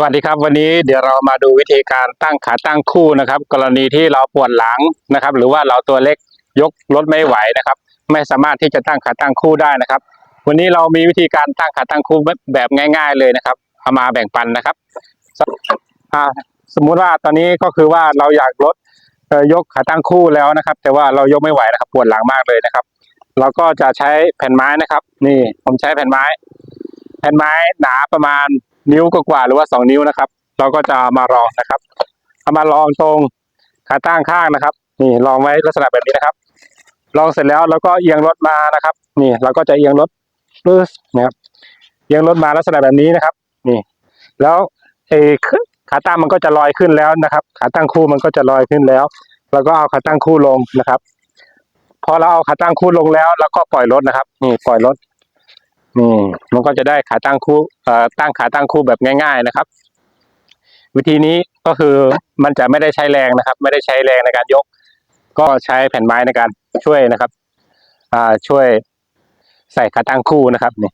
สวัสดีครับวันนี้เดี๋ยวเรามาดูวิธีการตั้งขาตั้งคู่นะครับ กรณีที่เราปวดหลังนะครับ หรือว่าเราตัวเล็กยกรถไม่ไหวนะครับ ไม่สามารถที่จะตั้งขาตั้งคู่ได้นะครับ วันนี้เรามีวิธีการตั้งขาตั้งคู่แบบง่าย ๆ เลยนะครับเอามาแบ่งปันนะครับสอ่าสมมุติว่าตอนนี้ก็คือว่าเราอยากลดยกขาตั้งคู่แล้วนะครับ แต่ว่าเรายกไม่ไหวนะครับ ปวดหลังมากเลยนะครับ เราก็จะใช้แผ่นไม้นะครับ นี่ผมใช้แผ่นไม้ แผ่นไม้หนาประมาณ นิ้วกว่าหรือว่าสองนิ้วนะครับ เราก็จะมารองนะครับ เอามารองตรงขาตั้งข้างนะครับ นี่รองไว้ลักษณะแบบนี้นะครับรองเสร็จแล้วเราก็เอียงรถมานะครับ นี่เราก็จะเอียงรถปึ๊บนะครับ เอียงรถมาลักษณะแบบนี้นะครับ นี่ แล้วเออขาตั้งมันก็จะลอยขึ้นแล้วนะครับ ขาตั้งคู่มันก็จะลอยขึ้นแล้วเราก็เอาขาตั้งคู่ลงนะครับ พอเราเอาขาตั้งคู่ลงแล้วเราก็ปล่อยรถนะครับ นี่ปล่อยรถ อืมมันก็จะได้ขาตั้งคู่เอ่อตั้งขาตั้งคู่แบบง่าย ๆนะครับ วิธีนี้ก็คือมันจะไม่ได้ใช้แรงนะครับ ไม่ได้ใช้แรงในการยก ก็ใช้แผ่นไม้ในการช่วยนะครับ อ่าช่วยใส่ขาตั้งคู่นะครับนี่